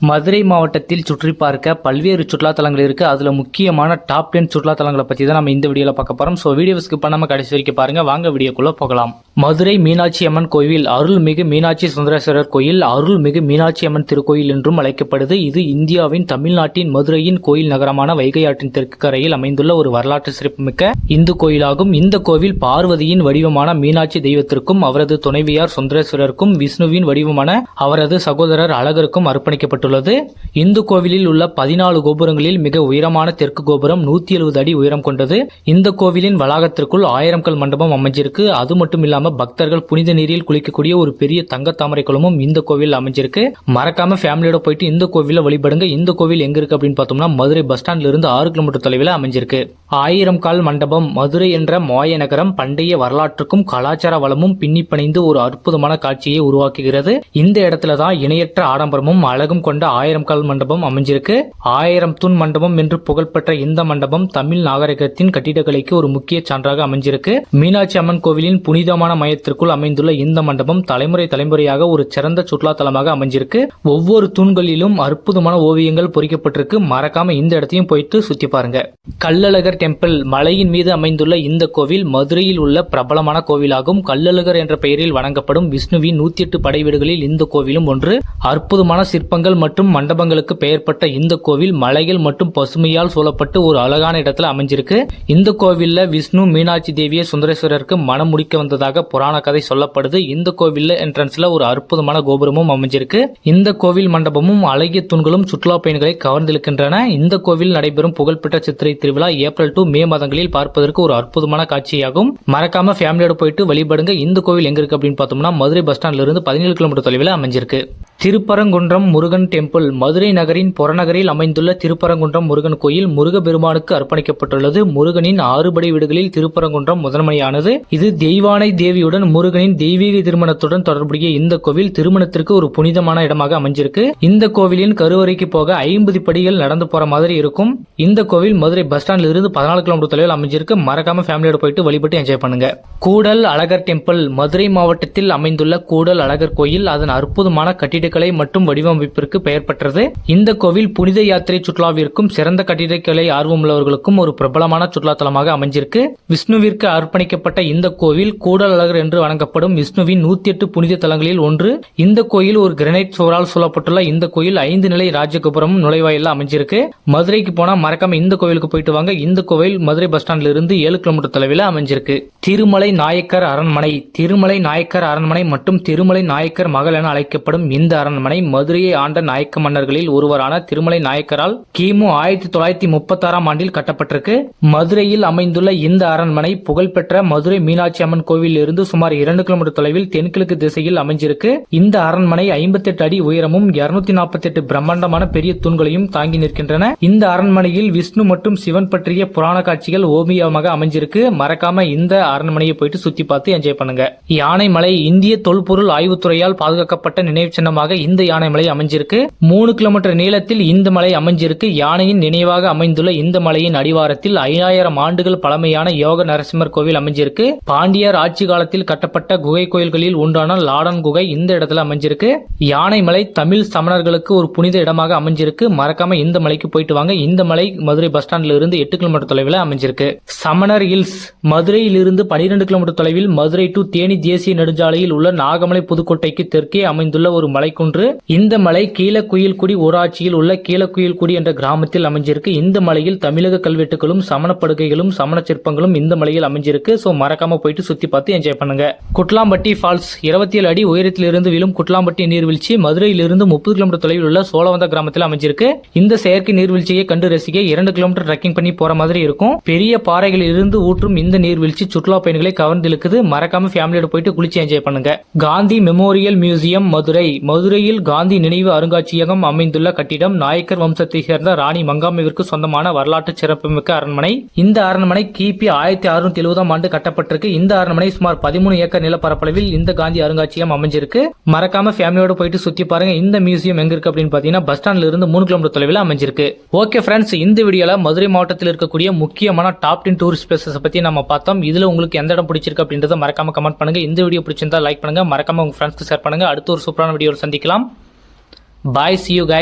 மதுரை மாவட்டத்தில் சுற்றி பார்க்க பல்வேறு சுற்றுலாத்தலங்கள் இருக்குது அதில் முக்கியமான டாப் டென் சுற்றுலாத்தலங்களை பற்றி தான் நம்ம இந்த வீடியோவில் பார்க்க போகிறோம் ஸோ வீடியோ ஸ்கிப் பண்ணாமல் கடைசி வரைக்கும் பாருங்கள் வாங்க வீடியோக்குள்ள போகலாம். மதுரை மீனாட்சி அம்மன் கோயில் அருள்மிகு மீனாட்சி சுந்தரேஸ்வரர் கோயில் அருள்மிகு மீனாட்சி அம்மன் திருக்கோயில் என்றும் அழைக்கப்படுது. இது இந்தியாவின் தமிழ்நாட்டின் மதுரையின் கோயில் நகரமான வைகை ஆற்றின் தெற்கு கரையில் அமைந்துள்ள ஒரு வரலாற்று சிறப்புமிக்க இந்து கோயிலாகும். இந்த கோவில் பார்வதியின் வடிவமான மீனாட்சி தெய்வத்திற்கும் அவரது துணைவியார் சுந்தரேஸ்வரருக்கும் விஷ்ணுவின் வடிவமான அவரது சகோதரர் அழகருக்கும் அர்ப்பணிக்கப்பட்டுள்ளது. இந்து கோவிலில் உள்ள பதினாலு கோபுரங்களில் மிக உயரமான தெற்கு கோபுரம் நூத்தி எழுபது அடி உயரம் கொண்டது. இந்த கோவிலின் வளாகத்திற்குள் ஆயிரம் கல் மண்டபம் அமைஞ்சிருக்கு. அது மட்டும் பக்தர்கள் புனித நீரில் குளிக்கக்கூடிய ஒரு பெரிய தங்க தாமரை குளமும் இந்த கோவில் அமைஞ்சிருக்கு. மறக்காம ஃபேமிலியோட போயிட்டு இந்த கோவில வழிபடுங்க. இந்த கோவில் எங்க இருக்கு அப்படின்னு பார்த்தோம்னா மதுரை பஸ் ஸ்டாண்ட்ல இருந்து ஆறு கிலோமீட்டர் தொலைவில் அமைஞ்சிருக்கு. ஆயிரம் கால் மண்டபம் மதுரை என்ற மாய நகரம் பண்டைய வரலாற்றுக்கும் கலாச்சார வளமும் பின்னிப்பணிந்து ஒரு அற்புதமான காட்சியை உருவாக்குகிறது. இந்த இடத்துல தான் இணையற்ற ஆடம்பரமும் அழகும் கொண்ட ஆயிரம் கால் மண்டபம் அமைஞ்சிருக்கு. ஆயிரம் தூண் மண்டபம் என்று புகழ்பெற்ற இந்த மண்டபம் தமிழ் நாகரிகத்தின் கட்டிடக்கலைக்கு ஒரு முக்கிய சான்றாக அமைஞ்சிருக்கு. மீனாட்சி அம்மன் கோவிலின் புனிதமான மையத்திற்குள் அமைந்துள்ள இந்த மண்டபம் தலைமுறை தலைமுறையாக ஒரு சிறந்த சுற்றுலா தலமாக அமைஞ்சிருக்கு. ஒவ்வொரு தூண்களிலும் அற்புதமான ஓவியங்கள் பொறிக்கப்பட்டிருக்கு. மறக்காம இந்த இடத்தையும் போயிட்டு சுத்தி பாருங்க. டெம்பிள் மலையின் மீது அமைந்துள்ள இந்த கோவில் மதுரையில் உள்ள பிரபலமான கோவிலாகும். கல்லழகர் என்ற பெயரில் வணங்கப்படும் விஷ்ணுவின் நூத்தி எட்டு படை வீடுகளில் இந்த கோவிலும் ஒன்று. அற்புதமான சிற்பங்கள் மற்றும் மண்டபங்களுக்கு பெயர்பட்ட இந்த கோவில் மலைகள் மற்றும் பசுமையால் சூழப்பட்டு ஒரு அழகான இடத்துல அமைஞ்சிருக்கு. இந்த கோவில்ல விஷ்ணு மீனாட்சி தேவியை சுந்தரேஸ்வரருக்கு மனம் முடிக்க வந்ததாக புராண கதை சொல்லப்படுது. இந்த கோவில்ல என்ட்ரன்ஸ்ல ஒரு அற்புதமான கோபுரமும் அமைஞ்சிருக்கு. இந்த கோவில் மண்டபமும் அழகிய தூண்களும் சுற்றுலா பயணிகளை கவர்ந்திருக்கின்றன இந்த கோவில் நடைபெறும் புகழ்பெற்ற சித்திரை திருவிழா ஏப்ரல் டு மே மாதங்களில் பார்ப்பதற்கு ஒரு அற்புதமான காட்சியாகும். மறக்காம ஃபேமிலியோட போயிட்டு வழிபடுங்க. இந்த கோவில் எங்க இருக்கு அப்படின்னு பார்த்தோம்னா மதுரை பஸ் ஸ்டாண்ட்ல இருந்து பதினேழு கிலோமீட்டர் தொலைவில் அமைஞ்சிருக்கு. திருப்பரங்குன்றம் முருகன் டெம்பிள். மதுரை நகரின் புறநகரில் அமைந்துள்ள திருப்பரங்குன்றம் முருகன் கோயில் முருகபெருமானுக்கு அர்ப்பணிக்கப்பட்டுள்ளது. முருகனின் ஆறுபடை வீடுகளில் திருப்பரங்குன்றம் முதன்மையானது. இது தெய்வானை தேவியுடன் முருகனின் தெய்வீக திருமணத்துடன் தொடர்புடைய இந்த கோவில் திருமணத்திற்கு ஒரு புனிதமான இடமாக அமைஞ்சிருக்கு. இந்த கோவிலின் கருவறைக்கு போக ஐம்பது படிகள் நடந்து போற மாதிரி இருக்கும். இந்த கோவில் மதுரை பஸ் ஸ்டாண்ட்ல இருந்து பதினாலு கிலோமீட்டர் தொலைவில் அமைஞ்சிருக்கு. மறக்காம ஃபேமிலியோட போயிட்டு வழிபட்டு என்ஜாய் பண்ணுங்க. கூடல் அழகர் டெம்பிள். மதுரை மாவட்டத்தில் அமைந்துள்ள கூடல் அழகர் கோயில். அதன் அற்புதமான கட்டிடக்கலை மற்றும் வடிவமைப்பிற்கு பெயர் பெற்றது. இந்த கோவில் புனித யாத்திரை சுற்றுலாவிற்கும் சிறந்த கட்டிடக்கலை ஆர்வமுள்ளவர்களுக்கும் ஒரு பிரபலமான சுற்றுலாத்தலமாக அமைஞ்சிருக்கு. விஷ்ணுவிற்கு அர்ப்பணிக்கப்பட்ட இந்த கோவில் கூடல் அழகர் என்று வணங்கப்படும் விஷ்ணுவின் நூத்தி எட்டு புனித தலங்களில் ஒன்று. இந்த கோயில் ஒரு கிரனைட் சுவரால் சூழப்பட்டுள்ள இந்த கோயில் ஐந்து நிலை ராஜகோபுரமும் நுழைவாயில அமைஞ்சிருக்கு. மதுரைக்கு போனா மறக்காம இந்த கோவிலுக்கு போயிட்டு வாங்க. இந்த கோவில் மதுரை பஸ் ஸ்டாண்ட்ல இருந்து ஏழு கிலோமீட்டர் தொலைவில் அமைஞ்சிருக்கு. திருமலை நாயக்கர் அரண்மனை திருமலை நாயக்கர் அரண்மனை மற்றும் திருமலை நாயக்கர் மகள் என அழைக்கப்படும் இந்த அரண்மனை மதுரையை ஆண்ட நாயக்க மன்னர்களில் ஒருவரான திருமலை நாயக்கரால் கிமு ஆயிரத்தி தொள்ளாயிரத்தி முப்பத்தாறாம் ஆண்டில் கட்டப்பட்டிருக்கு. மதுரையில் அமைந்துள்ள இந்த அரண்மனை புகழ்பெற்ற மதுரை மீனாட்சி அம்மன் கோவிலில் இருந்து சுமார் இரண்டு கிலோமீட்டர் தொலைவில் தென்கிழக்கு திசையில் அமைஞ்சிருக்கு. இந்த அரண்மனை ஐம்பத்தி எட்டு அடி உயரமும் இருநூத்தி நாற்பத்தி எட்டு பிரம்மாண்டமான பெரிய தூண்களையும் தாங்கி நிற்கின்றன. இந்த அரண்மனையில் விஷ்ணு மற்றும் சிவன் பற்றிய புராண காட்சிகள் ஓவியமாக அமைஞ்சிருக்கு. மறக்காம இந்த அரண்மனையை போயிட்டு சுத்தி பார்த்து என்ஜாய் பண்ணுங்க. யானைமலை இந்திய தொல்பொருள் ஆய்வுத்துறையால் பாதுகாக்கப்பட்ட நினைவு சின்னமாக இந்த யானைமலை அமைஞ்சிருக்கு. மூணு கிலோமீட்டர் நீளத்தில் இந்த மலை அமைஞ்சிருக்கு. யானையின் நினைவாக அமைந்துள்ள இந்த மலையின் அடிவாரத்தில் ஐயாயிரம் ஆண்டுகள் பழமையான யோக நரசிம்மர் கோவில் அமைஞ்சிருக்கு. பாண்டியர் ஆட்சி காலத்தில் கட்டப்பட்ட குகை கோயில்களில் ஒன்றான லாடன் குகை இந்த இடத்துல அமைஞ்சிருக்கு. யானைமலை தமிழ் சமணர்களுக்கு ஒரு புனித இடமாக அமைஞ்சிருக்கு. மறக்காம இந்த மலைக்கு போயிட்டு வாங்க. இந்த மலை மதுரை பஸ் ஸ்டாண்ட்ல இருந்து எட்டு கிலோமீட்டர் தொலைவில் அமைஞ்சிருக்கு. சமணர் ஹில்ஸ் மதுரையில் இருந்து பனிரெண்டு கிலோமீட்டர் தொலைவில் மதுரை டு தேனி தேசிய நெடுஞ்சாலையில் உள்ள நாகமலை புதுக்கோட்டைக்கு தெற்கே அமைந்துள்ள ஒரு மலைக்குன்று இந்த மலை கீழக்குயில்குடி ஊராட்சியில் உள்ள கீழக்குயில்குடி என்ற கிராமத்தில் அமைஞ்சிருக்கு. இந்த மலையில் தமிழக கல்வெட்டுகளும் சமணப்படுகைகளும் சமண சிற்பங்களும் இந்த மலையில் அமைஞ்சிருக்கு. சோ மறக்காம போயிட்டு சுத்தி பார்த்து என்ஜாய் பண்ணுங்க. குட்லாம்பட்டி ஃபால்ஸ் இருபத்தி ஏழு அடி உயரத்தில் இருந்து விழும் குட்லாம்பட்டி நீர்வீழ்ச்சி மதுரையிலிருந்து முப்பது கிலோமீட்டர் தொலைவில் உள்ள சோழவந்த கிராமத்தில் அமைஞ்சிருக்கு. இந்த செயற்கை நீர்வீழ்ச்சியை கண்டு ரசிக்க இரண்டு கிலோமீட்டர் ட்ரெக்கிங் பண்ணி போற மாதிரி இருக்கும். பெரிய பாறைகளில் இருந்து ஊற்றும் இந்த நீர்வீழ்ச்சி சுற்றுலா பயணிகளை கவர்ந்திழுக்குது. மறக்காம ஃபேமிலியோட போயிட்டு குளிச்சு என்ஜாய் பண்ணுங்க. Gandhi memorial museum Madurai. Madurai மதுரையில் காந்தி நினைவு அருங்காட்சியகம் அமைந்துள்ள கட்டிடம் நாயக்கர் வம்சத்தை சேர்ந்த ராணி மங்காமைவிற்கு சொந்தமான வரலாற்று சிறப்புமிக்க அரண்மனை. இந்த அரண்மனை கிபி ஆயிரத்தி அறுநூத்தி எழுபதாம் ஆண்டு கட்டப்பட்டிருக்கு. இந்த அரண்மனை சுமார் பதிமூணு ஏக்கர் நிலப்பரப்பளவில் இந்த காந்தி அருங்காட்சியகம் அமைஞ்சிருக்கு. மறக்காம ஃபேமிலியோட போயிட்டு சுத்தி பாருங்க. இந்த மியூசியம் எங்க இருக்கு அப்படின்னு பாத்தீங்கன்னா பஸ் ஸ்டாண்ட்ல இருந்து மூணு கிலோமீட்டர் தொலைவில் அமைஞ்சிருக்கு. ஓகே ஃப்ரெண்ட்ஸ் இந்த வீடியோல மதுரை மாவட்டத்தில் இருக்கக்கூடிய முக்கியமான டாப் டென் டூரிஸ்ட் பிளேசஸ் பத்தி நம்ம பார்த்தோம். இதுல உங்களுக்கு எந்த இடம் பிடிச்சிருக்கு அப்படின்றத மறக்காம கமெண்ட் பண்ணுங்க. இந்த வீடியோ பிடிச்சிருந்தா லைக் பண்ணுங்க. மறக்காம உங்க ஃப்ரெண்ட்ஸ்க்கு ஷேர் பண்ணுங்க. அடுத்த ஒரு சூப்பரான வீடியோவில் লিখলাম বাই সিও গাই